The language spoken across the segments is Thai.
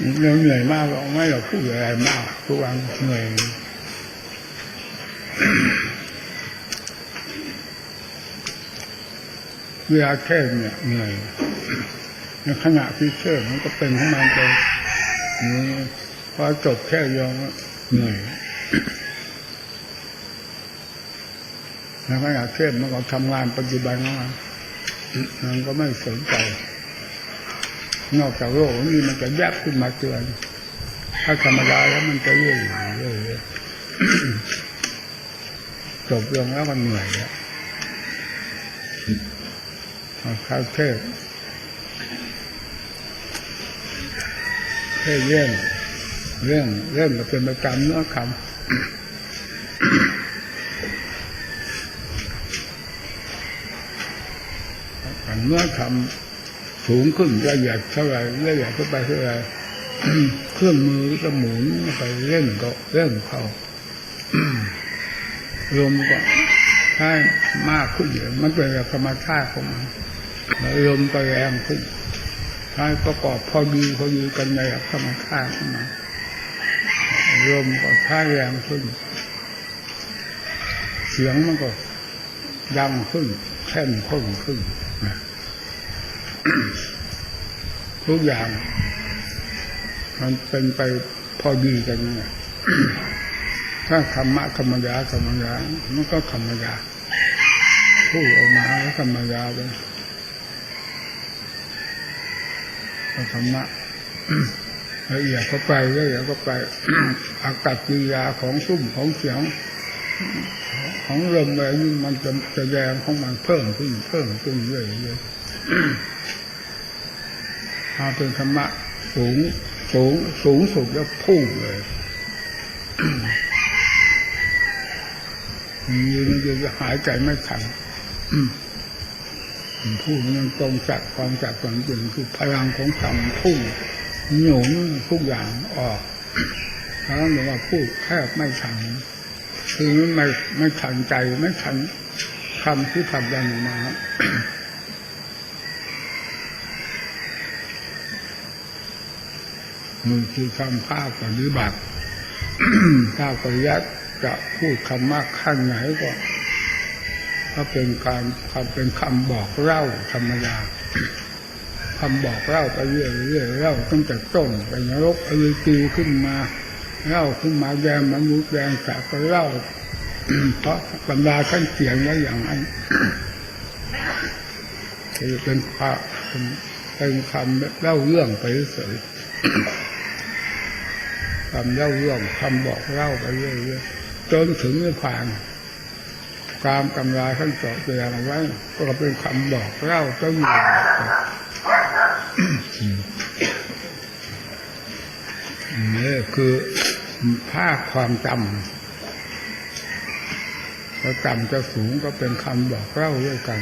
เราเหนื่อยมากเราไม่เราพูดอะไรมากทุกวันเหนื่อยเวลาแค่เนี่ยเหนื่อยในขณะที่เชื่อมันก็เป็นของมันไปนี่พอจบแค่ยองเหนื่อยในขณะเชื่อมันก็ทำงานปัจจุบันของมันมันก็ไม่สนใจ นอกจากโลกนี้มันจะแยบขึ้นมาเตือน ถ้าธรรมดาแล้วมันจะเรื่อยเรื่อยจบลงแล้วมันเหนื่อยแล้วข้าวเทศเทศเรื่องเรื่องเรื่องก็เป็นประจำเนื้อคำเนื้อคำ สูงขึ้นละเอียดเท่าไร่ละเอียดเข้าไปเท่าไรเครื่องมือก็หมุนไปเร่งก็เร่งเข้าลมก็ให้มากขึ้นเยอะมันเป็นธรรมชาติของมันแล้วมก็แรงขึ้นให้ประกอบพอดีพอดีกันในธรรมชาติของมันลมก็ท่าแรงขึ้น เสียงมันก็ดังขึ้นแค่นข้นขึ้น ทุกอย่างมันเป็นไปพอดีกันเนี่ยถ้าธรรมะธรรมยาธรรมยามันก็ธรรมยาพูดออกมาแล้วธรรมยาไปธรรมะละเอียดเข้าไปละเอียดเข้าไปอากาศกิยาของซุ้มของเสียง ของลมอะไรนี่มันจะจะแรงของมันเพิ่มขึ้นเพิ่มขึ้นเรื่อยๆ มาเป็นธรรมะสูงสูงสูงสุดแล้วพุ่งเลยยืนยืนจะหายใจไม่ทันพูดมันตรงจากความจากความจริงคือพลังของธรรมพุ่งหนุนทุกอย่างออกแล้วเรียกว่าพูดแทบไม่ทันคือไม่ไม่ทันใจไม่ทันคำที่ทำดังมา นคือคำภาคปฏิบัติภาคปริยัติจะพูดคำมากขั้นไหนก็ถ้าเป็นการคำเป็นคำบอกเล่าธรรมดาคำบอกเล่าไปเรื่อยเรื่อยเล่าตั้งแต่ต้นไปนรกอวิตีขึ้นมาเล่าขึ้นมาแยมมนุษย์แยงจากก็เล่าเพราะตำรดาท่านเขียนไว้อย่างนั้นคือเป็นความเป็นคำเล่าเรื่องไปเฉย คำเล่าเรื่องคำบอกเล่าไปเรื่อยๆจนถึงนิพพานตามตำราท่านสอนแสดงเอาไว้ก็เป็นคำบอกเล่าเจ้าอยู่นี่คือภาคความจำถ้าจำจะสูงก็เป็นคำบอกเล่าด้วยกัน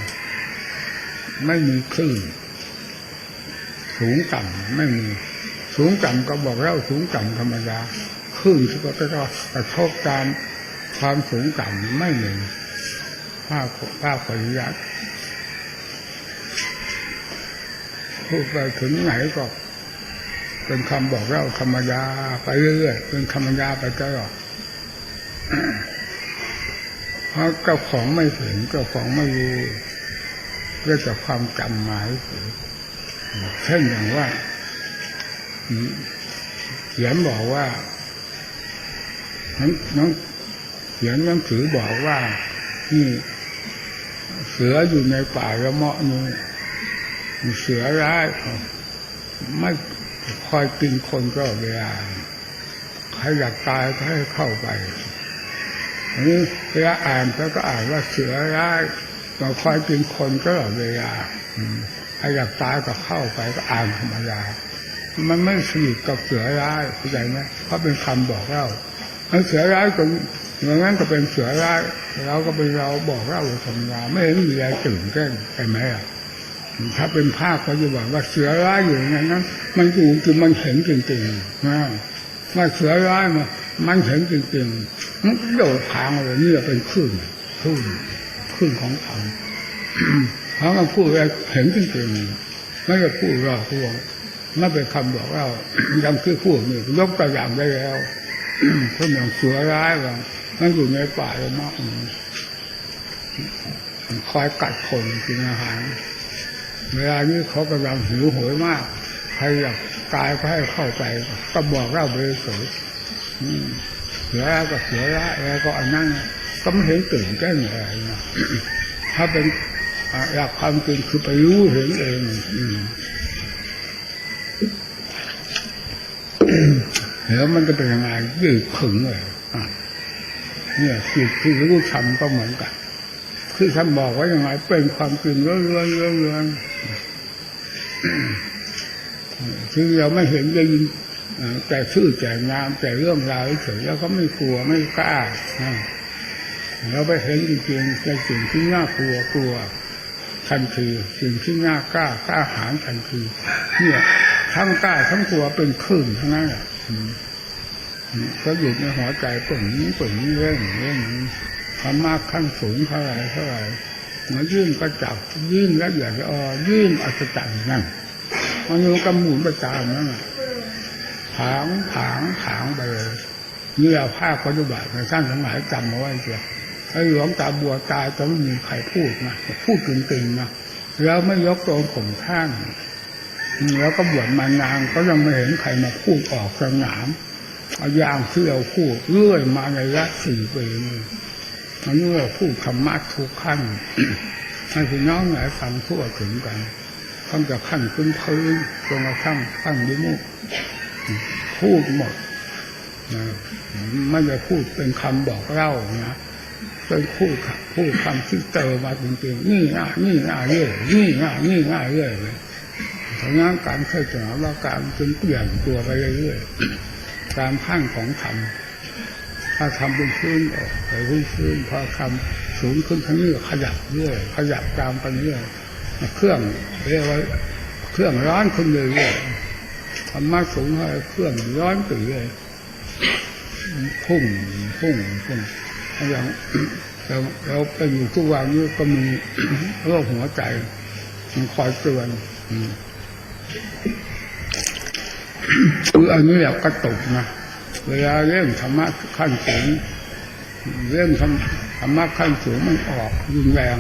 ไม่มีคลื่นสูงต่ำไม่มี สูงต่ำก็บอกเล่าสูงต่ำธรรมดาขึ้นก็จะกระทบตามความสูงต่ำไม่มีภาคภาคปริยัติพูดไปถึงไหนก็ เป็นคำบอกเล่าธรรมดาไปเรื่อยๆเป็นธรรมดาไปตลอดเพราะเจ้าของไม่ถึงเจ้าของไม่รู้เรื่องจากความจำหมายเช่นอย่างว่า เขียนบอกว่าน้องน้องเขียนหนังสือบอกว่านี่เสืออยู่ในป่าละเมาะนี่เสือร้ายไม่คอยกินคนก็เวลาใครอยากตายก็ให้เข้าไปอันนี้เวลาอ่านเขาก็อ่านว่าเสือร้ายมาคอยกินคนก็เวลาใครอยากตายก็เข้าไปก็อ่านธรรมดา มันไม่สนิทกับเสือร้ายเข้าใจไหมเพราะเป็นคำบอกเล่าเสือร้ายก็อย่างนั้นก็เป็นเสือร้ายเราก็เป็นเราบอกเล่าธรรมดาไม่เห็นมีอะไรตื่นเต้นใช่ไหมอะถ้าเป็นภาคเขาจะบอกว่าเสือร้ายอยู่อย่างนั้นมันอยู่คือมันเห็นจริงๆนะว่าเสือร้ายมามันเห็นจริงๆมันโดดทางเลยนี่เป็นคลื่นคลื่นคลื่นของธรรมเขามาพูดเห็นจริงๆไม่ได้พูดหลอกลวง ไม่เป็นคำบอกเรายังคือพูดนี่ยกตัวอย่างได้แล้วคนอย่างเสือร้ายว่ามันอยู่ในป่าเลยมากคอยกัดคนกินอาหารเวลานี้เขากำลังหิวโหยมาก ใครอยากตายก็ให้เข้าไป ก็บอกเราไปเฉยเสือร้ายก็เสือร้ายแล้วก็อันนั้นก็ไม่เห็นตื่นแก้งอะไรนะถ้าเป็นอ่าหลักความจริงคือไปรู้เห็นเองอืม แล้วมันจะเป็นยังไงยืดขึงเลยเนี่ยจิตที่รู้ทำก็เหมือนกัน คือท่านบอกว่ายังไงเป็นความจริงเรื่อยๆเรื่อยๆคือเราไม่เห็นได้ยินแต่ชื่อแต่งามแต่เรื่องราวเฉยๆแล้วก็ไม่กลัวไม่กล้าเราไปเห็นจริงๆในสิ่งที่น่ากลัวกลัวทันทีสิ่งที่น่ากล้ากล้าหาญทันทีเนี่ยทั้งกล้าทั้งกลัวเป็นคลื่นทั้งนั้นแหละ ก็อยู่ในหัวใจปุ่นนี้ปุ่นนี้เรื่องเรื่องนี้ธรรมะขั้นสูงเท่าไรเท่าไรมายื่นก็จับยื่นละเอียดละออยื่นอัศจรรย์นั่นมันอยู่กำหมุนประจานนั่นน่ะผางผางผางไปเลยเนี่เราภาคปฏิบัติในท่านทั้งหลายจำเอาไว้เสียไอ้หลวงตาบัวตายจะไม่มีใครพูดนะพูดกึ่งๆนะแล้วไม่ยกตัวข่มข้าง แล้วก็บวชมานานก็ยังไม่เห็นใครมาพูดออกสนามเอายางที่เราพูดเรื่อยมาในระยะสี่ปีนี่อันนี้เราพูดธรรมะทุกขั้นให้พี่น้องหลายฟังทั่วถึงกันตั้งแต่ขั้นพื้นพื้นจนกระทั่งขั้นดิมุกพูดหมดนะไม่ได้พูดเป็นคำบอกเล่านะเป็นพูดค่ะพูดคำที่เจอมาจริงๆนี่ง่ายนี่ง่ายเรื่อยนี่ง่ายนี่ง่ายเรื่อยเลย เพราะงั้นการเคยสอนว่าการจึงเปลี่ยนตัวไปเรื่อยๆตามขั้นของธรรมถ้าทำเป็นพื้นออกไปพื้นพื้นพอทำสูงขึ้นทั้งนี้ขยับเรื่อยขยับตามไปเรื่อยเครื่องเรียกว่าเครื่องร้อนขึ้นเรื่อยๆธรรมะสูงให้เครื่องร้อนไปเรื่อยพุ่งพุ่งพุ่งอย่างเราเราไปอยู่ทุกวันนี้ก็มีโรคหัวใจมันคอยเตือนอืม คืออันนี้แหละกระตุกนะเวลาเรื่องธรรมะขั้นสูงเรื่องธรรมธรรมะขั้นสูงมันออกรุนแรง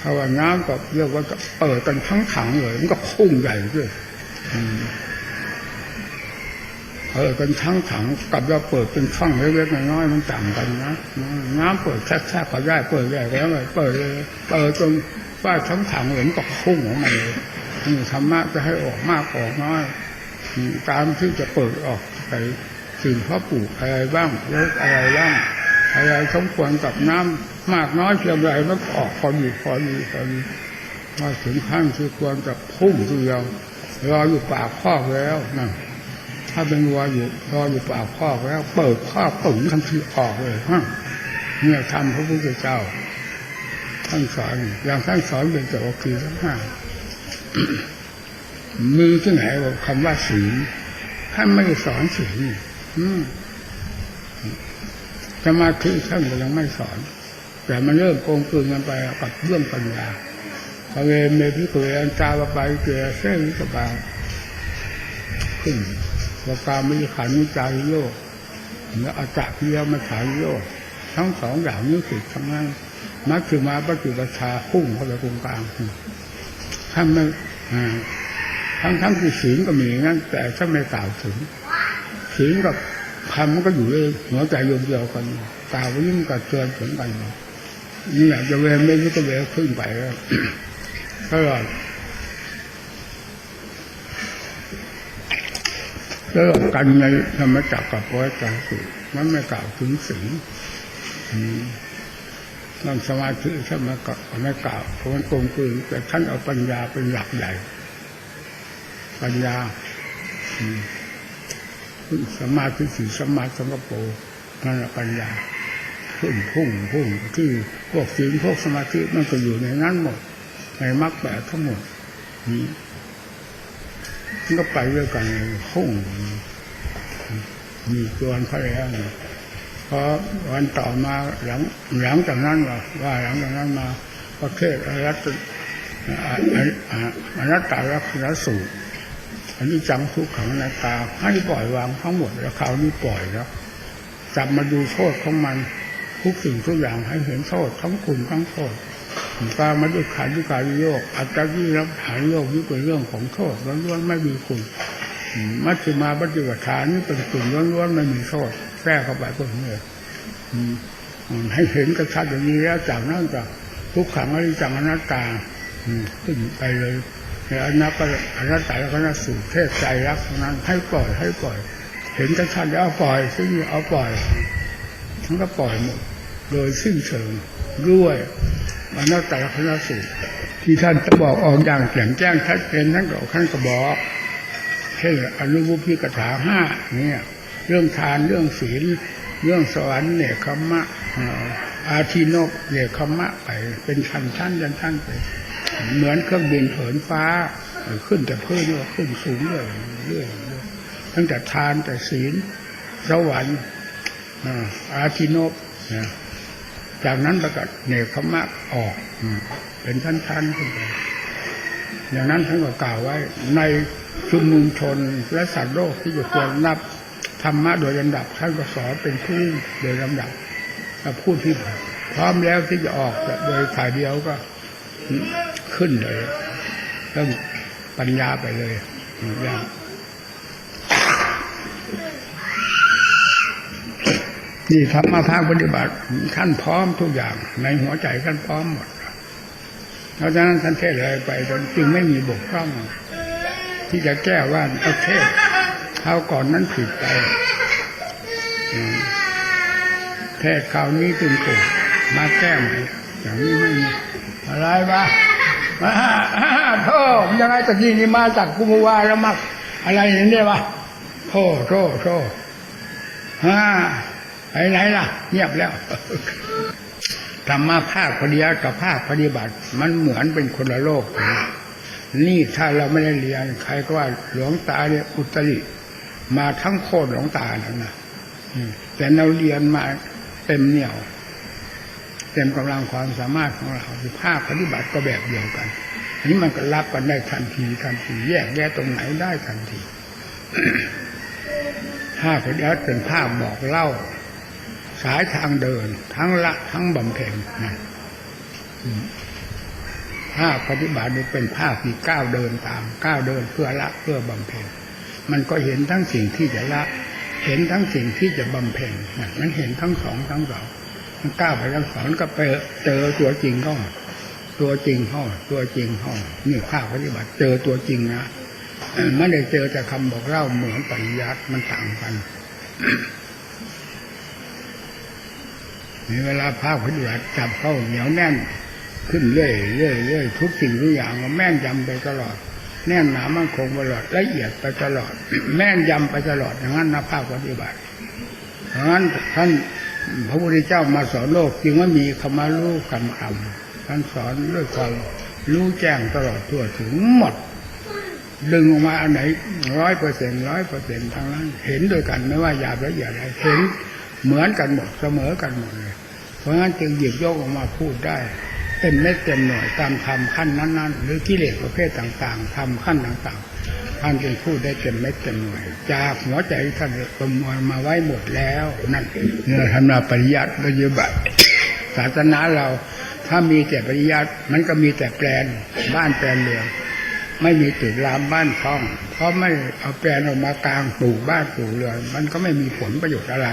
ถ้าว่าน้ำก็เรียกว่าเปิดกันทั้งถังเลย มันก็พุ่งใหญ่ด้วยเปิดกันทั้งถังกับเราเปิดเป็นช่องเล็กๆน้อยๆมันต่างกันนะน้ำเปิดแค่ๆก็ได้เปิดได้แล้วเลยเปิดเลยเปิดจน ว่าทั้งถังเลยมันก็พุ่งออกมาเลยนี่ธรรมะจะให้ออกมากออกน้อยการที่จะเปิดออกไปสิ่งพ่อปลูกอะไรบ้างเลิกอะไรบ้างอะไรสมควรกับน้ำมากน้อยเพียงไรมันออกพอดีพอดีพอดีมาถึงขั้นที่ควรจะพุ่งทีเดียวรออยู่ปากคอกแล้วนะถ้าเป็นวัวอยู่รออยู่ปากคอกแล้ว เปิดคอกปึ๋งทันทีออกเลยฮะเนี่ยทำพระพุทธเจ้า ท่านสอนอย่างท่านสอนเป็นแต่ว่าคือทั้งห้ามีที่ไหนว่าคำว่าศีลท่านไม่ได้สอนศีลอืมสมาธิท่านก็ยังไม่สอน แต่มันเริ่มโกงกลืนกันไปกับเรื่องปัญญาพระเวเมพิคุยอันจาวไปเกลือเส้นสบาขึ้นว่าการมิขันนิจายโยกเนื้ออาจักเลี้ยวมาฉายโยกทั้งสองอย่างนี้สิทั้งนั้น มักคือมาปฏิบัติชาพุ่งเข้าไปตรงกลางท่านไม่ทั้งทั้งที่ศีลก็มีงั้น แต่ถ้าไม่กล่าวถึงศีลกับคำมันก็อยู่ในหัวใจโยมเดียวกันกล่าวยิ่งกับเตือนถึงกันนี่อยากจะเวรไม่รู้ก็เวรขึ้นไปแล้วก็แล้วกันในธรรมจักรกับพระจักรสุมันไม่กล่าวถึงศีล นั่งสมาธิท่านไม่กาวไม่กล่าวเพราะมันโกงคือแต่ท่านเอาปัญญาเป็นหลักใหญ่ ปัญญาสมาธิสีสมาสังกปรนั่นแหละปัญญาพุ่งพุ่งพุ่งที่พวกศีลพวกสมาธิมันก็อยู่ในนั้นหมด ในมรรคแปดทั้งหมดนี้มันก็ไปด้วยกันพุ่งมีตัวอันพระแล้ว พอวันต่อมาหลังหลังจากนั้นว่าว่าหลังจากนั้นมาประเทศรัฐอ่าอันอ่าอนัตตลักษณสูตรอันนี้จังทุกขังอนัตตาให้ปล่อยวางทั้งหมดแล้วคราวนี้ปล่อยแล้วจับมาดูโทษของมันทุกสิ่งทุกอย่างให้เห็นโทษทั้งคุณทั้งโทษกามาด้วยขันด้วยการโยกอัตตาที่รับฐานโยกนี่เป็นเรื่องของโทษล้วนๆไม่มีคุณมัชฌิมาปฏิบัติฐานนี่เป็นกลุ่มล้วนๆไม่มีโทษ แทรกเข้าไปก็เหนื่อยอืมอืมให้เห็นกระชัดอย่างนี้แล้วจากนั้นก็ทุกขังอนิจังอนัตตาขึ้นไปเลยในอนัตตาอนัตตาแล้วก็นัสูตรเทศใจรักนั้นให้ปล่อยให้ปล่อย เห็นกระชัดแล้วเอาปล่อยซึ่งเอาปล่อยทั้งก็ปล่อยหมดโดยสิ้นเชิงด้วยอนัตตลกนสูตรที่ท่านจะบอกออกอย่างแจ่มแจ้งชัดเจนนั่นก็ท่านก็บอกเช่นอนุบุพิกถาห้าเนี่ย เรื่องทานเรื่องศีล เรื่องสวรรค์เนี่ยคมะอาอาทินกเนี่ยคมะไป เป็นชั้นชั้นยันชั้นไป เหมือนเครื่องบินเหินฟ้า ขึ้นแต่เพิ่มก็ขึ้นสูงเรื่อยเรื่อยตั้งแต่ทานแต่ศีลสวรรค์อาอาทินบนจากนั้นประกาศเนคขมะออกเป็นชั้นๆขึ้นไปอย่างนั้นท่านก็กล่าวไว้ในชุมนุมชนและสัตว์โลกที่จะควรนับ ธรรมะโดยลำดับท่านก็สอนเป็นผู้โดยลำดับถ้าพูดที่พร้อมแล้วที่จะออกโดยถ่ายเดียวก็ขึ้นเลยเรื่องปัญญาไปเลยอย่างนี่ธรรมะภาคปฏิบัติท่านพร้อมทุกอย่าง ในหัวใจท่านพร้อมหมดเพราะฉะนั้นท่านเทศเลยไปจนจึงไม่มีบกพร่องที่จะแก้ว่าเอาเทศ คราวก่อนนั้นผิดไปอืมเทศคราวนี้จึงถูกมาแก้ใหม่อย่างนี้ไม่มีอะไรบ้ามาโทษยังไงตะกี้นี่มาจากกุมภาวาแล้วมักอะไรเนี่ยวะโทษโทษโทษฮ่าไปไหนล่ะ เงียบแล้วธรรมะภาคปฏิบัติกับภาคปฏิบัติ มันเหมือนเป็นคนละโลกนะนี่ถ้าเราไม่ได้เรียน ใครก็ว่าหลวงตาเนี่ยอุตริ มาทั้งโคตรหลวงตาแล้วนะแต่เราเรียนมาเต็มเหนี่ยว เต็มกำลังความสามารถของเราคือภาคปฏิบัติก็แบบเดียวกัน อันนี้มันก็รับกันได้ทันทีทันทีแยกแยะตรงไหนได้ทันทีภาคปฏิบัติเป็นภาคบอกเล่า สายทางเดิน ทั้งละทั้งบำเพ็ญนะภาคปฏิบัติเป็นภาคที่ก้าวเดินตามก้าวเดินเพื่อละเพื่อบำเพ็ญ มันก็เห็นทั้งสิ่งที่จะละ เห็นทั้งสิ่งที่จะบำเพ็ญนะมันเห็นทั้งสองทั้งสองมันก้าวไปทั้งสองก็ไปเจอตัวจริงก็ตัวจริงห้องตัวจริงห้องนี่ภาคปฏิบัติ เจอตัวจริงนะไม่ได้เจอแต่คำบอกเล่าเหมือนปริยัติมันต่างกันมีเวลาภาคปฏิบัติจับเข้าเหนียวแน่น ขึ้นเรื่อยเรื่อยเรื่อยทุกสิ่งทุกอย่างมันแม่นยำไปตลอด แน่นหนามั่นคงตลอดละเอียดไปตลอด แม่นยำไปตลอดอย่างนั้นนะภาคปฏิบัติเพราะงั้นท่านพระพุทธเจ้ามาสอนโลกจึงว่ามีคำว่ารู้คำคำท่านสอนด้วยความรู้แจ้งตลอดทั่วถึงหมด ดึงออกมาอันไหนร้อยเปอร์เซ็นร้อยเปอร์เซ็นทั้งนั้นเห็นด้วยกันไม่ว่าหยาบละเอียดอะไรเห็นเหมือนกันหมดเสมอกันหมดเลยเพราะงั้นจึงหยิบยกออกมาพูดได้ ต็มเม็ดเต็มหน่วยตามธรรมขั้นนั้น ๆ หรือกิเลสประเภทต่างๆทำขั้นต่างๆท่านจึงพูดได้เต็มเม็ดเต็มหน่วย จากหัวใจท่านประมวลมาไว้หมดแล้วนั่นเนี่ยทำนาปริยัติปฏิบัติศาสนาเราถ้ามีแต่ปริยัติมันก็มีแต่แปลนบ้านแปลนเรือไม่มีตึกรามบ้านช่อง เพราะไม่เอาแปลนออกมากลางปลูกบ้านปลูกเรือนมันก็ไม่มีผลประโยชน์อะไร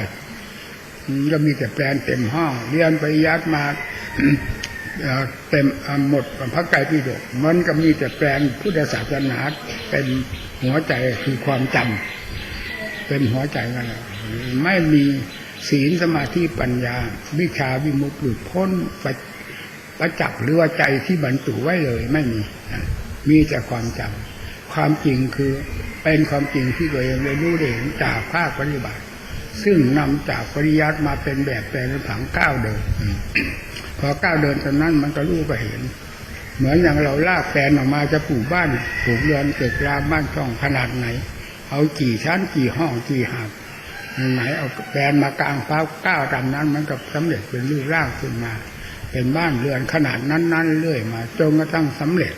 ก็มีแต่แปลนเต็มห้องเรียนปริยัติมา เต็มหมดพระไตรปิฎกมันก็มีแต่แปลนพุทธศาสนาเป็นหัวใจคือความจำเป็นหัวใจกันแล้วไม่มีศีลสมาธิปัญญา วิชาวิมุตติหลุดพ้นประประจักษ์หรือว่าใจที่บรรจุไว้เลยไม่มี มีแต่ความจำความจริงคือเป็นความจริงที่ตัวเองได้รู้ได้เห็นจากภาคปฏิบัติ ซึ่งนำจากปริยัติมาเป็นแบบแปลนผังก้าวเดิน พอก้าวเดินตอนนั้นมันก็รู้ก็เห็น เหมือนอย่างเราลากแปลนออกมาจะปลูกบ้านปลูกเรือนเกิดรามบ้านช่องขนาดไหน เอากี่ชั้นกี่ห้องกี่หาบไหนเอาแปลนมากลางฟ้าก้าวตามนั้น มันก็สำเร็จเป็นรูปร่างขึ้นมา เป็นบ้านเรือนขนาดนั้นๆเรื่อยมาจนกระทั่งสำเร็จ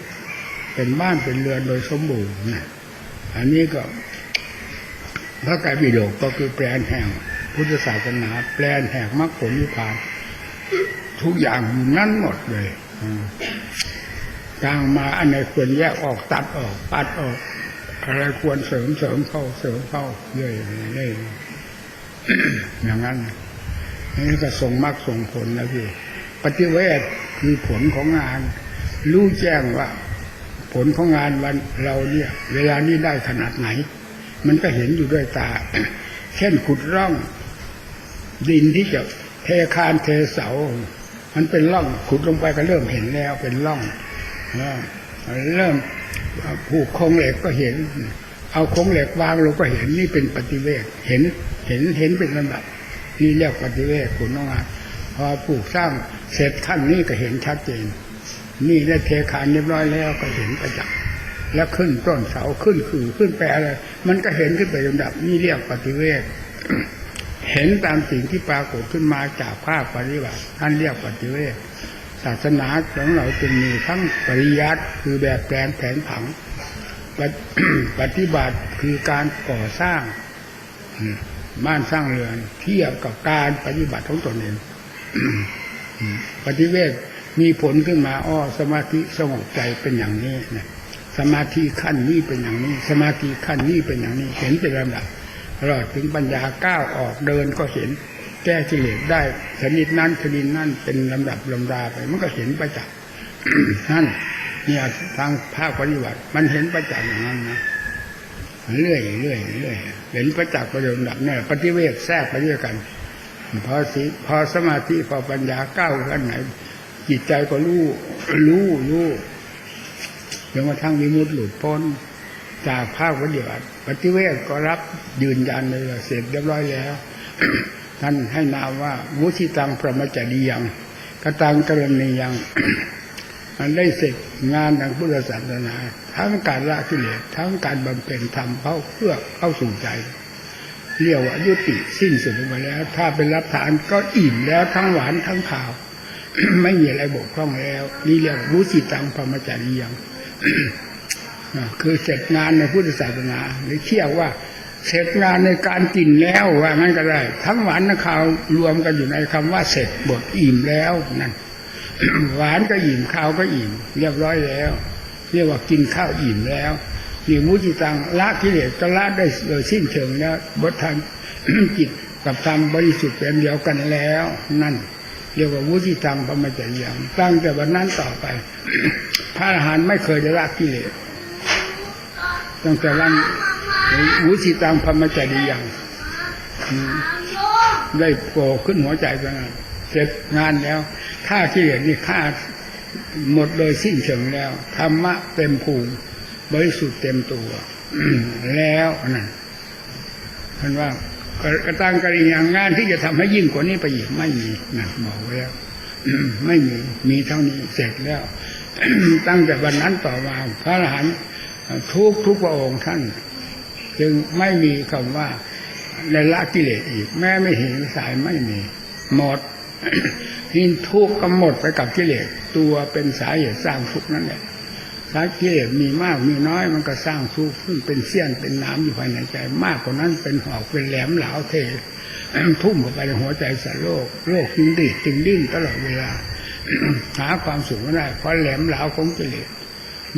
เป็นบ้านเป็นเรือนโดยสมบูรณ์นะอันนี้ก็พระไตรปิฎกก็คือแปลนแห่งพุทธศาสนา แปลนแห่งมรรคผลนิพพาน ทุกอย่างนั่นหมดเลยอืมกลางมาอันไหนควรแยกออกตัดออกปัดออกอะไรควรเสริมเสริมเข้าเสริมเข้าเรื่อยเรื่อยๆอย่างนั้นนี่ก็ส่งมรรคส่งผลนะพี่ปฏิเวทคือผลของงาน รู้แจ้งว่า ผลของงานวันเราเนี่ย เวลานี้ได้ขนาดไหน มันก็เห็นอยู่ด้วยตา เช่นขุดร่อง ดินที่จะเทคานเทเสา มันเป็นร่องขุดลงไปก็เริ่มเห็นแล้วเป็นร่องเริ่มผูกโครงเหล็กก็เห็น เอาโครงเหล็กวางลงก็เห็นนี่เป็นปฏิเวทเห็นเห็นเห็นเป็นลำดับนี่เรียกปฏิเวทผลของงาพอปลูกสร้างเสร็จขั้นนี้ก็เห็นชัดเจน นี่ได้เทคานเรียบร้อยแล้วก็เห็นประจักษ์แล้วขึ้นต้นเสาขึ้นคือขึ้นแปรอะไรมันก็เห็นขึ้นไปลำดับ นี่เรียกปฏิเวท เห็นตามสิ่งที่ปรากฏขึ้นมาจากภาคปฏิบัติท่านเรียกปฏิเวทศาสนาของเราจึงมีทั้งปริยัติคือแบบแปลนแผนผัง ปฏิปฏิบัติคือการก่อสร้างมบ้านสร้างเรือนเทียบกับการปฏิบัติของตนเองปฏิเวทมีผลขึ้นมาอ้อสมาธิสงบใจเป็นอย่างนี้นะสมาธิขั้นนี้เป็นอย่างนี้ สมาธิขั้นนี้เป็นอย่างนี้ เห็นเป็นลำดับ ตลอดถึงปัญญาก้าวออกเดินก็เห็นแก้กิเลสได้ชนิดนั้นชนิดนั้นเป็นลำดับลำดาไป มันก็เห็นประจักษ์นั่นเนี่ยทางภาคปฏิบัติ มันเห็นประจักษ์อย่างนั้นนะเรื่อยเรื่อยเรื่อยเห็นประจักษ์ประเดิมดับเนี่ยปฏิเวทแทรกไปด้วยกัน พอสิพอสมาธิพอปัญญาก้าวขั้นไหน จิตใจก็รู้รู้รู้จนกระทั่งวิมุตติหลุดพ้น จากภาคปฏิบัติปฏิเวทก็รับยืนยันเลยเสร็จเรียบร้อยแล้ว ท่านให้นามว่ามุชิตังพระมจดียังกตังกรณียังมันได้เสร็จงานทางพุทธศาสนาทั้งการละกิเลสทั้งการบำเพ็ญธรรมเข้าเพื่อเข้าสู่ใจ เรียกว่ายุติสิ้นสุดไปแล้ว ถ้าเป็นรับทานก็อิ่มแล้วทั้งหวานทั้งข่าว ไม่มีอะไรบกพร่องแล้ว นี่เรียกวุสิตังพรหมจารียัง คือเสร็จงานในพุทธศาสนาหรือเที่ยวว่าเสร็จงานในการกินแล้วว่างั้นก็ได้ ทั้งหวานทั้งข่าวรวมกันอยู่ในคำว่าเสร็จบทอิ่มแล้วนั่นหวานก็อิ่มข้าวก็อิ่ม เรียบร้อยแล้ว เรียกว่ากินข้าวอิ่มแล้วนี่มุจิตังละกิเลสก็ละได้โดยสิ้นเชิงแล้วบททางจิตกับธรรมบริสุทธิ์เป็นเดียวกันแล้ว นั่น เรียกว่าวุฒิธรรมพระมจรยังตั้งแต่วันนั้นต่อไป พระอรหันต์ไม่เคยได้ละกิเลส ตั้งแต่วันวุฒิตังพระมจริยังอืมได้โผล่ขึ้นหัวใจไปนั้นเสร็จงานแล้วฆ่ากิเหลสนี่ฆ่าหมดโดยสิ้นเชิงแล้วธรรมะเต็มภูมิบริสุทธิ์เต็มตัวแล้วนั่นท่านว่ากระตังกริยังงานที่จะทำให้ยิ่งกว่านี้ไปอีกไม่มีนะบอกไว้แล้วไม่มีมีเท่านี้เสร็จแล้ว ตั้งแต่วันนั้นต่อมาพระอรหันต์ ทุกทุกพระองค์ท่าน จึงไม่มีคำว่าในละกิเลสอีก แม้ไม่เห็นสายไม่มี หมดหินทุกข์ก็หมดไปกับกิเลสตัวเป็นสาเหตุสร้างทุกข์นั่นแหละสากิเลสมีมากมีน้อยมันก็สร้างทุกข์ขึ้นเป็นเสี้ยนเป็นน้ำอยู่ภายในใจ มากกว่านั้นเป็นหอกเป็นแหลมเหลาเททุ่มเข้าไปในหัวใจสัตว์โลก โลกจึงดิดจึงดิ้นตลอดเวลา หาความสุขไม่ได้เพราะแหลมเหลาของกิเลส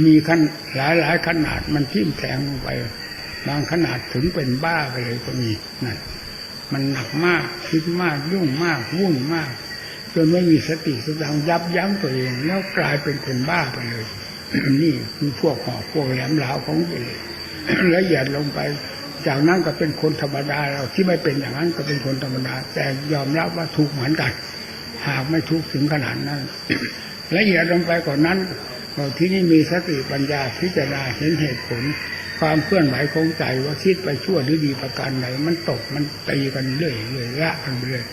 มีขั้นหลายหลายขนาดมันทิ่มแทงลงไป บางขนาดถึงเป็นบ้าไปเลยก็มีนั่นมันหนักมากคิดมากยุ่งมากวุ่นมากจนไม่มีสติสตังยับยั้งตัวเอง แล้วกลายเป็นคนบ้าไปเลย นี่คือพวกหอกพวกแหลมเหลาของกิเลสละเอียดลงไป จากนั้นก็เป็นคนธรรมดาเราที่ไม่เป็นอย่างนั้นก็เป็นคนธรรมดา แต่ยอมรับว่าถูกเหมือนกัน หากไม่ทุกข์ถึงขนาดนั้นละเอียดลงไปกว่านั้น เราที่นี่มีสติปัญญาพิจารณาเห็นเหตุผล ความเคลื่อนไหวของใจว่าคิดไปชั่วหรือดีประการใดมันตกมันตีกันเรื่อยเรื่อยละกันเรื่อย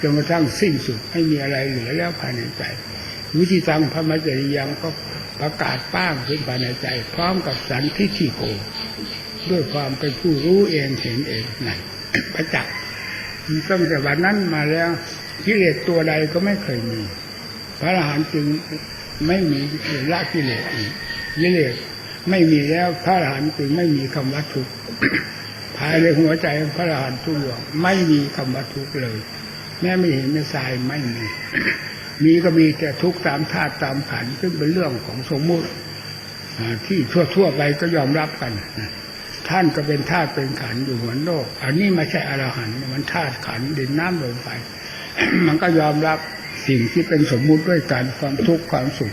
จนกระทั่งสิ้นสุดไม่มีอะไรเหลือแล้วภายในใจวิธีทางพระมจริยังก็ประกาศป้างขึ้นภายในใจ พร้อมกับสันทิฏฐิโกด้วยความเป็นผู้รู้เองเห็นเองนั่นประจักษ์ตั้งแต่วันนั้นมาแล้วกิเลสตัวใดก็ไม่เคยมี พระอรหันต์จึง ไม่มีละกิเลสอีกกิเลสไม่มีแล้วพระอรหันต์จึงไม่มีคำว่าทุกข์ภายในหัวใจของพระอรหันต์ทุกดวงไม่มีคำว่าทุกข์เลย แม้ไม่เห็นไม่ทรายไม่มี มีก็มีแต่ทุกข์ตามธาตุตามขันธ์ซึ่งเป็นเรื่องของสมมุติอ่ที่ทั่วๆไปก็ยอมรับกันท่านก็เป็นธาตุเป็นขันธ์อยู่เหมือนโลก อันนี้ไม่ใช่อรหันต์มันธาตุขันธ์ดินน้ำลมไฟมันก็ยอมรับ สิ่งที่เป็นสมมุติด้วยกันความทุกข์ความสุข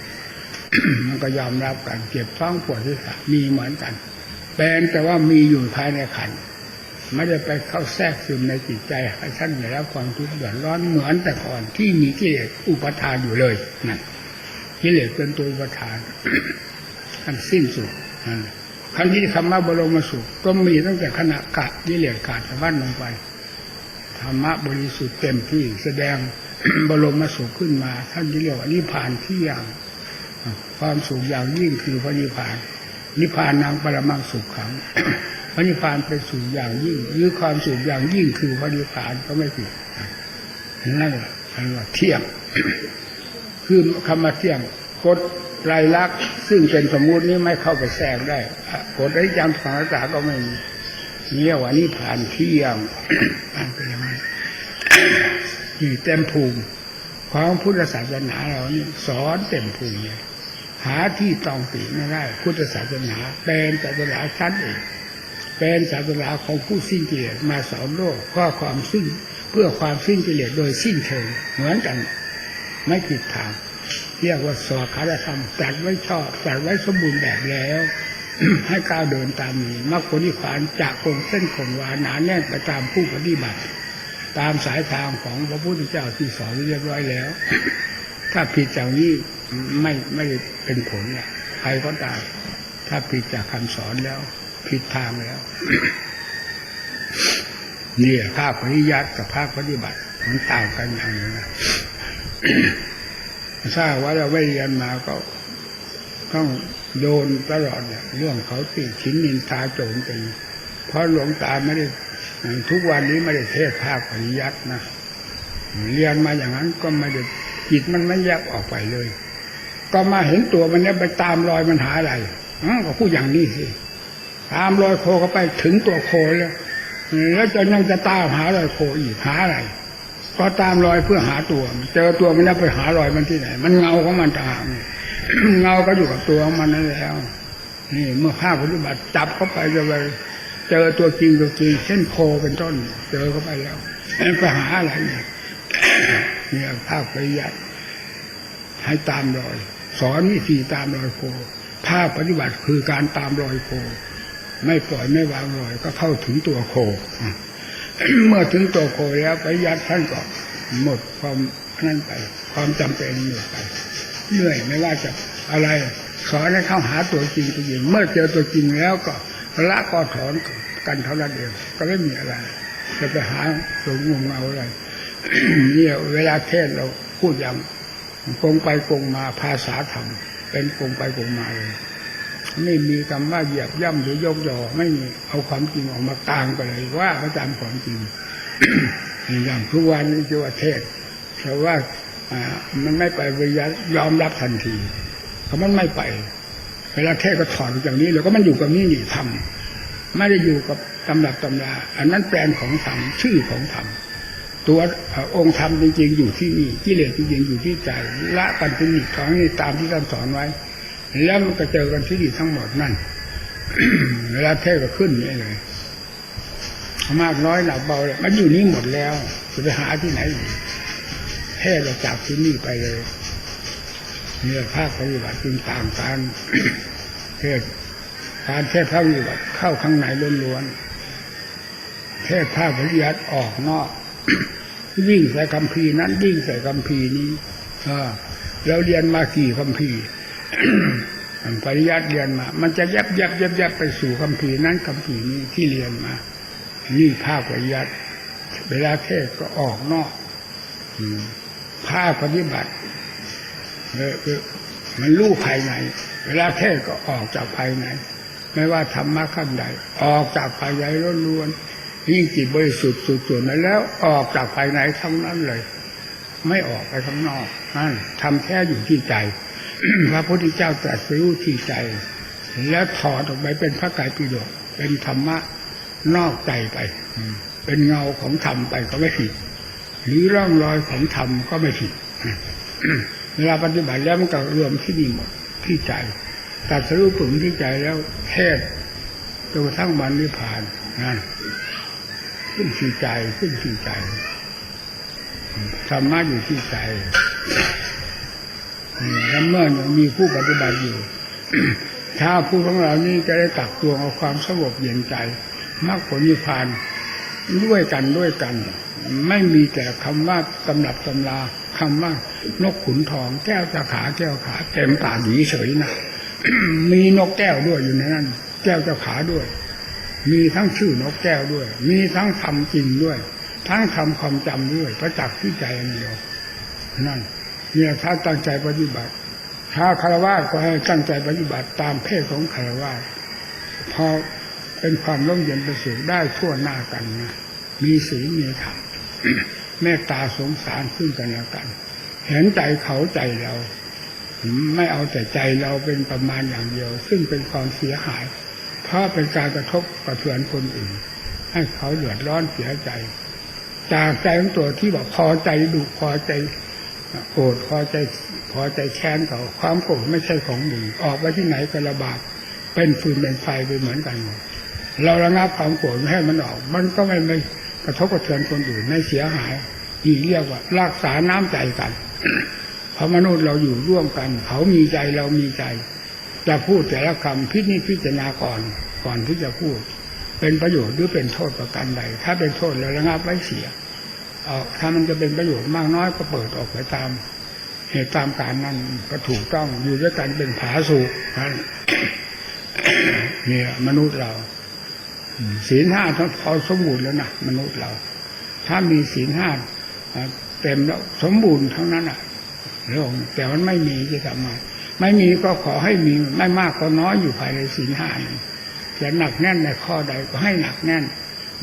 มันก็ยอมรับกันเจ็บท้องปวดที่ขามีเหมือนกันเป็นแต่ว่ามีอยู่ภายในขันไม่ได้ไปเข้าแทรกซึมในจิตใจให้ท่านได้รับความทุกข์เดือดร้อนเหมือนแต่ก่อนที่มีกิเลสอุปทานอยู่เลยนั่นกิเลสเป็นตัวอุปทานท่านสิ้นสุดนั่นครั้งที่คำว่าบรมสุขก็มีตั้งแต่ขณะกะกิเลสขาดสะบั้นลงไปธรรมะบริสุทธิ์เต็มที่แสดง บรมสุขขึ้นมา ท่านที่เรียกว่านิพพานที่อย่างความสุขอย่างยิ่งคือพระนิพพาน นิพพานนางปรมังสุขขังพระนิพพานเป็นสุขอย่างยิ่ง หรือความสุขอย่างยิ่งคือพระนิพพานก็ไม่ผิดนั่นแหละอันว่าเที่ยง คือคำว่าเที่ยงกฎไตรลักษณ์ซึ่งเป็นสมมุตินี้ไม่เข้าไปแทรกได้กฎไอ้จำสังสาก็ไม่มีเนี่ยว่านิพพานเที่ยงอันเป็นอย่างนั้น นี่เต็มภูมิของพุทธศาสนาเรานี่สอนเต็มภูมิเลยหาที่ตองตีไม่ได้ พุทธศาสนาเป็นศาสนาชั้นเอกเป็นศาสนาของผู้สิ้นกิเลสมาสอนโลกเพื่อความสิ้นเพื่อความสิ้นกิเลสโดยสิ้นเชิงเหมือนกัน ไม่ผิดทาง เรียกว่าสอคารธรรมจัดไว้ชอบจัดไว้สมบูรณ์แบบแล้ว ให้ก้าวเดินตามนี้มรรคผลนิพพานจากคงเส้นคงวาหนาแน่นไปตามผู้ปฏิบัติ ตามสายทางของพระพุทธเจ้าที่สอนเรียบร้อยแล้ว ถ้าผิดจากนี้ไม่ไม่เป็นผลแหละใครก็ตามถ้าผิดจากคำสอนแล้ว ผิดทางแล้วเนี่ยภาคปริยัติกับภาคปฏิบัติ มันต่างกันอย่างนี้นะถ้าว่าเราไม่เรียนมาก็ต้องโดนตลอดเนี่ยเรื่องเขาติชิ้นนินทาโจมตี เพราะหลวงตาไม่ได้ทุกวันนี้ไม่ได้เทศภาคปริยัตินะเรียนมาอย่างนั้นก็ไม่ได้จิตมันไม่แยกออกไปเลย ก็มาเห็นตัวมันเนี่ยไปตามรอยมันหาอะไรอก็พูดอย่างนี้สิตามรอยโคก็ไปถึงตัวโคแล้วแล้วจะยังจะตามหารอยโคอีกหาอะไรก็ตามรอยเพื่อหาตัว เจอตัวมันแล้วไปหารอยมันที่ไหน มันเงาของมันต่างหากเงาก็อยู่กับตัวของมันนั่นแล้วนี่เมื่อภาคปฏิบัติจับเข้าไปจะไป เจอตัวจริงตัวจริงเช่นโคเป็นต้น เจอเข้าไปแล้วไปหาอะไรเนี่ยเนี่ยภาคปริยัติให้ตามรอย สอนวิธีตามรอยโคภาคปฏิบัติคือการตามรอยโค ไม่ปล่อยไม่วางรอย ก็เข้าถึงตัวโค เมื่อถึงตัวโคแล้วปริยัติท่านก็หมดความนั่นไป ความจำเป็นหมดไปเหนื่อยไม่ว่าจะอะไร สอนให้เข้าหาตัวจริงตัวจริงเมื่อเจอตัวจริงแล้วก็ ละก็ถอนกันเท่านั้นเองก็ไม่มีอะไร จะไปหาตัวงงเอาอะไรเนี่ยเวลาเทศเราพูดอย่างกงไปกงมาภาษาธรรม เป็นกงไปกงมาเลยไม่มีคำว่าเหยียบย่ำหรือยกยอไม่มีเอาความจริงออกมาต่างไปเลยว่าพระตามความจริงอย่างทุกวันนี้จะว่าเทศแต่ว่าอ่ามันไม่ไปวิยยอมรับทันทีเพราะมันไม่ไป เวลาเทศก็ถอนจากนี้แล้วก็มันอยู่กับนี่นี่ทำไม่ได้อยู่กับตำรับตำราอันนั้นแปลนของธรรมชื่อของธรรมตัวองค์ธรรมจริงๆอยู่ที่นี่กิเลสจริงๆอยู่ที่ใจละกันที่นี่ของนี่ตามที่ท่านสอนไว้ แล้วมันก็เจอกันที่นี่ทั้งหมดนั่นเวลาเทศก็ขึ้นนี่เลยมากน้อยหนักเบาเลยมันอยู่นี่หมดแล้วจะไปหาที่ไหนเทศเราจากที่นี่ไปเลยเนี่ยภาคปฏิบัติจึงต่างกัน เทศการเทศภาคปฏิบัติเข้าข้างในล้วนๆเทศภาคปฏิบัติออกนอกวิ่งใส่คำพีนั้นวิ่งใส่คำพีนี้เออเราเรียนมากี่คำพีปริยัติเรียนมา มันจะยับยับยับยับไปสู่คำพีนั้นคำพีนี้ที่เรียนมา นี่ภาคปริยัติเวลาเทศก็ออกนอกภาคปฏิบัติเออเออ มันรู้ภายใน เวลาเทศก็ออกจากภายใน ไม่ว่าธรรมะขั้นใด ออกจากภายในล้วนๆยิ่งจิตบริสุทธิ์สุดส่วนนั้นแล้วออกจากภายในทั้งนั้นเลย ไม่ออกไปข้างนอกนั่นทำแค่อยู่ที่ใจพระพุทธเจ้าตรัสรู้ที่ใจ แล้วถอดออกไปเป็นพระกายปิฎกเป็นธรรมะนอกใจไปเป็นเงาของธรรมไปก็ไม่ผิด หรือร่องรอยของธรรมก็ไม่ผิด เวลาปฏิบัติแล้วมันก็รวมที่นี่หมดที่ใจตรัสรู้ผลที่ใจแล้วเทศจนกระทั่งวันนิพพานนั่นขึ้นที่ใจขึ้นที่ใจธรรมะอยู่ที่ใจแล้วเมื่อยังมีผู้ปฏิบัติอยู่ ถ้าผู้ของเรานี้จะได้ตักตวงเอาความสงบเย็นใจมรรคผลนิพพานด้วยกันด้วยกัน ไม่มีแต่คำว่าตำรับตำราคำว่านกขุนทองแก้วตาขาแก้วขาเต็มปาหนีเฉยนะมีนกแก้วด้วยอยู่ในนั้น แก้วตาขาด้วย มีทั้งชื่อนกแก้วด้วย มีทั้งทำจริงด้วย ทั้งทำความจำด้วยประจักษ์ที่ใจอันเดียวนั่นเนี่ยถ้าตั้งใจปฏิบัติ ถ้าคารวะก็ให้ตั้งใจปฏิบัติตามเพศของคารวะพอเป็นความร่มเย็นป็นสุขได้ทั่วหน้ากันนะมีศีลมีธรรมเมตตาสงสารซึ่งกันและกัน เห็นใจเขาใจเรา ไม่เอาแต่ใจเราเป็นประมาณอย่างเดียว ซึ่งเป็นความเสียหาย เพราะเป็นการกระทบกระเทือนคนอื่น ให้เขาเดือดร้อนเสียใจ จากใจของตัวที่บอกพอใจดุพอใจโกรธพอใจพอใจแค้นเขาความโกรธไม่ใช่ของดีออกไปที่ไหนก็ระบาดเป็นฟืนเป็นไฟไปเหมือนกันหมดเราระงับความโกรธไม่ให้มันออก มันก็ไม่ไม่กระทบกระเทือนคนอื่นไม่เสียหายนี่เรียกว่ารักษาน้ำใจกัน เพราะมนุษย์เราอยู่ร่วมกัน เขามีใจเรามีใจ จะพูดแต่ละคำพิจิตพิจารณาก่อนก่อนที่จะพูด เป็นประโยชน์หรือเป็นโทษประการใด ถ้าเป็นโทษเราระงับไว้เสียออถ้ามันจะเป็นประโยชน์มากน้อยก็เปิดออกไปตามเหตุตามการนั้นก็ถูกต้องอยู่ด้วยกันเป็นผาสุกนั่นเนี่ยมนุษย์เราศีลห้าพอสมบูรณ์แล้วนะมนุษย์เรา ถ้ามีศีลห้า เต็มแล้วสมบูรณ์ทั้งนั้นอะเรื่องแต่มันไม่มีจะทำไงไม่มีก็ขอให้มีไม่มากก็น้อยอยู่ภายในศีลห้าจะหนักแน่นในข้อใดก็ให้หนักแน่น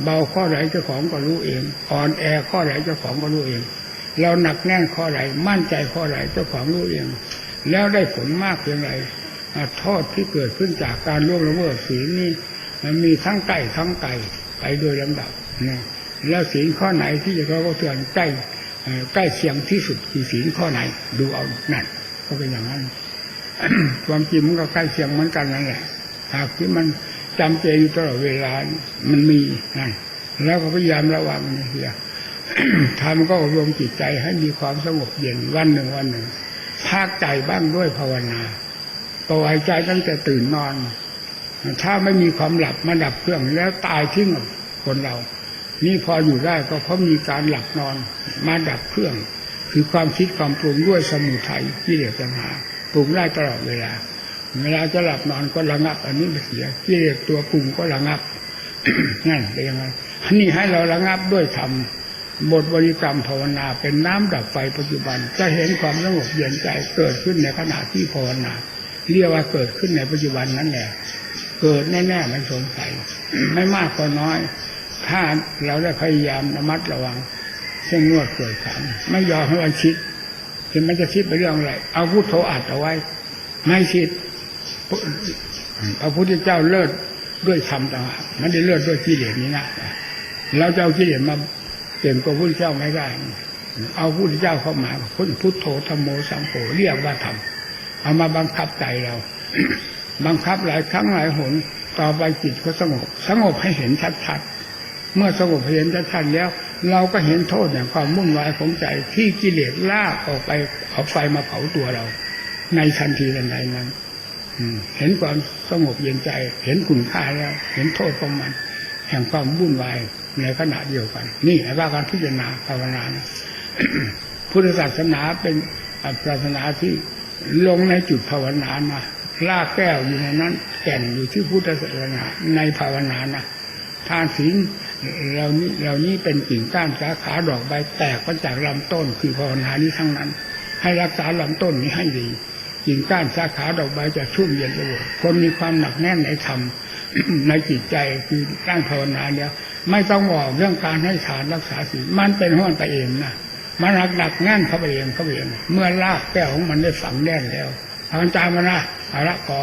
เบาข้อไหนเจ้าของก็รู้เองอ่อนแอข้อไหนเจ้าของก็รู้เอง เราหนักแน่นข้อไหนมั่นใจข้อไหนเจ้าของรู้เอง แล้วได้ผลมากเพียงไรโทษที่เกิดขึ้นจากการล่วงละเมิดศีลนี่มันมีทั้งใกล้ทั้งไกลไปโดยลำดับนะแล้วศีลข้อไหนที่จะเขาก็เตือนใกล้ ใกล้เคียงที่สุดคือศีลข้อไหน ดูเอานั่นก็เป็นอย่างนั้น ความจริงมันก็ใกล้เคียงเหมือนกันนั่นแหละหากที่มันจำเจอยู่ตลอดเวลา มันมีนั่นแล้วก็พยายามระวังนี่เสียทำก็อบรมจิตใจให้มีความสงบเย็นวันหนึ่งวันหนึ่งภาคใจบ้างด้วยภาวนาปล่อยใจตั้งแต่ตื่นนอน ถ้าไม่มีความหลับมาดับเครื่องแล้วตายทิ้งคนเรา นี่พออยู่ได้ก็เพราะมีการหลับนอนมาดับเครื่อง คือความคิดความปรุงด้วยสมุทัยที่เดียตัณหาปรุงได้ตลอดเวลา เวลาจะหลับนอนก็ระงับ อันนี้ไปเสียกิเลสตัวปรุงก็ระงับนั่นเป็นยังไงอันนี้ให้เราระงับด้วยธรรมบทบริกรรมภาวนาเป็นน้ำดับไฟปัจจุบัน จะเห็นความสงบเย็นใจเกิดขึ้นในขณะที่ภาวนาเรียกว่าเกิดขึ้นในปัจจุบันนั่นแหละเกิดแน่ๆไม่สงสัยไม่มากก็น้อย ถ้าเราได้พยายามระมัดระวังเช่นนวดเกิดขันไม่ยอมให้มันคิดเห็นมันจะคิดไปเรื่องอะไรเอาพุทโธอัดเอาไว้ ไม่คิดพระพุทธเจ้าเลิศด้วยธรรมต่างหากมันได้เลิศด้วยกิเลสนี้นะเราจะเอากิเลสมาเก่งกว่าพระพุทธเจ้าไม่ได้ เอาพระพุทธเจ้าเข้ามาพุทโธธรรมโมสังโฆเรียกว่าธรรมเอามาบังคับใจเรา บังคับหลายครั้งหลายหนต่อไปจิตก็สงบ สงบให้เห็นชัดๆ เมื่อสงบเห็นชัดๆแล้ว เราก็เห็นโทษอย่งความมุ่งวายของใจที่กิเลสลากออกไปเอาไฟมาเผาตัวเรา ในทันทีทันใดนั้นเห็นความสงบเย็นใจ เห็นคุณค่าแล้ว เห็นโทษของมัน แห่งความวุ่นวายในขณะเดียวกัน นี่ไอ้ว่าการพิจารณาภาวนานะพุทธศาสนาเป็นศาสนาที่ลงในจุดภาวนานะลากแก้วอยู่ในนั้น แก่นอยู่ที่พุทธศาสนาในภาวนานะทานศีล เหล่านี้เหล่านี้เป็นกิ่งก้านสาขาดอกใบแตกมาจากลำต้นคือภาวนานี้ทั้งนั้น ให้รักษาลำต้นนี้ให้ดีกิ่งก้านสาขาดอกใบจะชุ่มเย็นสงบคนมีความหนักแน่นในธรรมในจิตใจคือตั้งภาวนาเนี่ยไม่ต้องบอกเรื่องการให้ทานรักษาศีลมันเป็นห้อนไปเองนะมันหนักดักแน่นเข้าไปเองเข้าไปเองเมื่อลากแก้วของมันได้ฝังแน่นแล้วทางจามานะเอาละกอ